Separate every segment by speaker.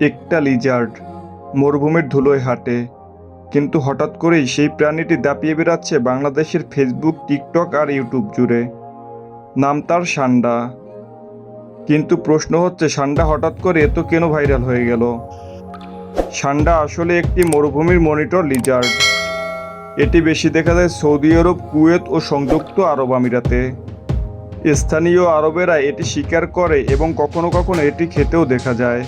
Speaker 1: একটা লিজার্ড মরুভূমির ধুলোয় হাঁটে। কিন্তু হঠাৎ করেই সেই প্রাণীটি দাপিয়ে বেড়াচ্ছে বাংলাদেশের ফেসবুক টিকটক আর ইউটিউব জুড়ে। নাম তার সান্ডা। কিন্তু প্রশ্ন হচ্ছে, সান্ডা হঠাৎ করে এত কেন ভাইরাল হয়ে গেল? সান্ডা আসলে একটি মরুভূমির মনিটর লিজার্ড এটি বেশি দেখা যায় সৌদি আরব, কুয়েত ও সংযুক্ত আরব আমিরাতে। স্থানীয় আরবেরা এটি শিকার করে এবং কখনো কখনো এটি খেতেও দেখা যায়।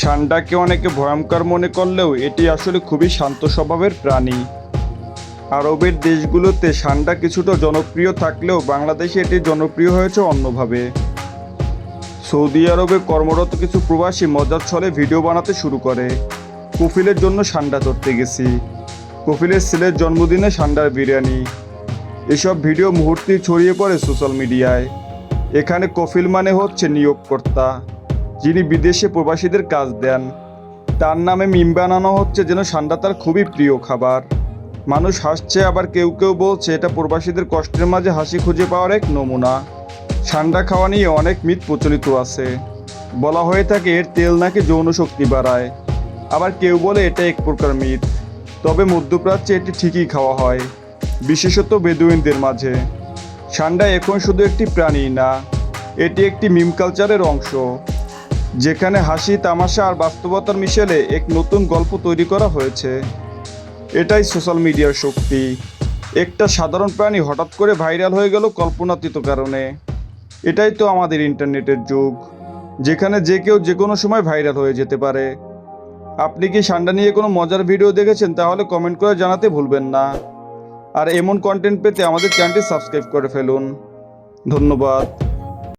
Speaker 1: সান্ডাকে অনেকে ভয়ঙ্কর মনে করলেও এটি আসলে খুবই শান্ত স্বভাবের প্রাণী। আরবের দেশগুলোতে সান্ডা কিছুটা জনপ্রিয় থাকলেও বাংলাদেশে এটি জনপ্রিয় হয়েছে অন্যভাবে। সৌদি আরবে কর্মরত কিছু প্রবাসী মজার ছলে ভিডিও বানাতে শুরু করে। কফিলের জন্য সান্ডা ধরতে গেছি। কফিলের ছেলের জন্মদিনে সান্ডার বিরিয়ানি। এসব ভিডিও মুহূর্তেই ছড়িয়ে পড়ে সোশ্যাল মিডিয়ায়। এখানে কফিল মানে হচ্ছে নিয়োগকর্তা। যিনি বিদেশে প্রবাসীদের কাজ দেন, তার নামে মিম বানানো হচ্ছে যেন সান্ডা তার খুবই প্রিয় খাবার। মানুষ হাসছে, আবার কেউ কেউ বলছে এটা প্রবাসীদের কষ্টের মাঝে হাসি খুঁজে পাওয়ার এক নমুনা। সান্ডা খাওয়া নিয়ে অনেক মিথ প্রচলিত আছে। বলা হয়ে থাকে এর তেল নাকি যৌন শক্তি বাড়ায়। আবার কেউ বলে এটা এক প্রকার মিথ। তবে মধ্যপ্রাচ্যে এটি ঠিকই খাওয়া হয়, বিশেষত বেদুইনদের মাঝে। সান্ডা এখন শুধু একটি প্রাণী না, এটি একটি মিম কালচারের অংশ। যেখানে হাসি, তামাশা আর বাস্তবতার মিশেলে এক নতুন গল্প তৈরি করা হয়েছে। এটাই সোশ্যাল মিডিয়ার শক্তি। একটা সাধারণ প্রাণী হঠাৎ করে ভাইরাল হয়ে গেল কল্পনাতীত কারণে। এটাই তো আমাদের ইন্টারনেটের যুগ, যেখানে যে কেউ যে কোনো সময় ভাইরাল হয়ে যেতে পারে। আপনি কি সান্ডা নিয়ে কোনো মজার ভিডিও দেখেছেন? তাহলে কমেন্ট করে জানাতে ভুলবেন না। আর এমন কন্টেন্ট পেতে আমাদের চ্যানেলটি সাবস্ক্রাইব করে ফেলুন। ধন্যবাদ।